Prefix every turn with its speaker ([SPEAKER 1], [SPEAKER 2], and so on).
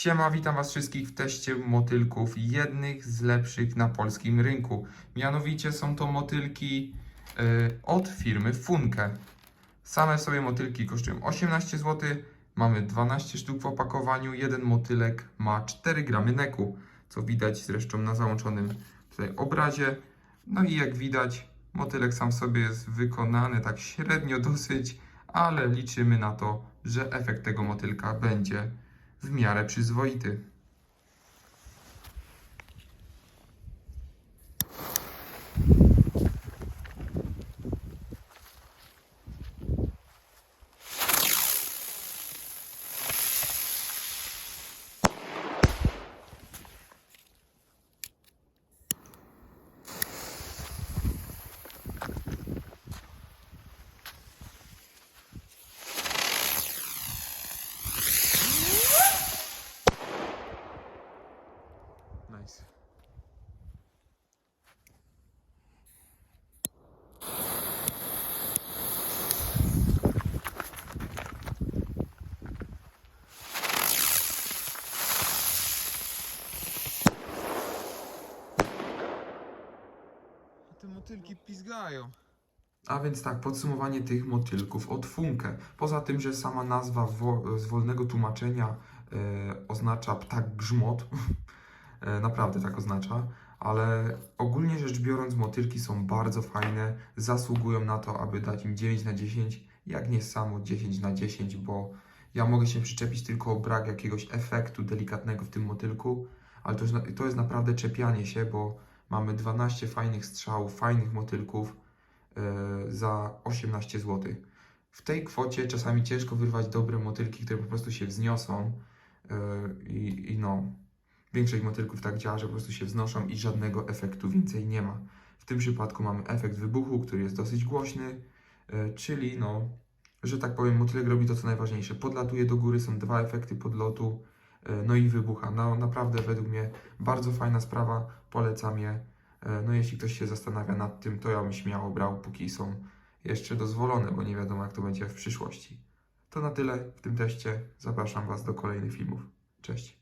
[SPEAKER 1] Siema, witam Was wszystkich w teście motylków, jednych z lepszych na polskim rynku. Mianowicie są to motylki y, od firmy Funke. Same sobie motylki kosztują 18 zł, mamy 12 sztuk w opakowaniu, jeden motylek ma 4 gramy neku, co widać zresztą na załączonym tutaj obrazie. No i jak widać, motylek sam sobie jest wykonany tak średnio dosyć, ale liczymy na to, że efekt tego motylka będzie w miarę przyzwoity. Nice.
[SPEAKER 2] Te motylki pizgają.
[SPEAKER 1] A więc tak, podsumowanie tych motylków od Funke. Poza tym, że sama nazwa wo- z wolnego tłumaczenia e, oznacza ptak grzmot, naprawdę tak oznacza, ale ogólnie rzecz biorąc motylki są bardzo fajne, zasługują na to, aby dać im 9 na 10, jak nie samo 10 na 10, bo ja mogę się przyczepić tylko o brak jakiegoś efektu delikatnego w tym motylku, ale to jest, to jest naprawdę czepianie się, bo mamy 12 fajnych strzałów, fajnych motylków, e, za 18 zł. W tej kwocie czasami ciężko wyrwać dobre motylki, które po prostu się wzniosą e, i, i no, większość motylków tak działa, że po prostu się wznoszą i żadnego efektu więcej nie ma. W tym przypadku mamy efekt wybuchu, który jest dosyć głośny, e, czyli no, że tak powiem, motylek robi to co najważniejsze. Podlatuje do góry, są dwa efekty podlotu, e, no i wybucha. No naprawdę według mnie bardzo fajna sprawa, polecam je. E, No jeśli ktoś się zastanawia nad tym, to ja bym śmiało brał, póki są jeszcze dozwolone, bo nie wiadomo jak to będzie w przyszłości. To na tyle w tym teście. Zapraszam Was do kolejnych filmów. Cześć.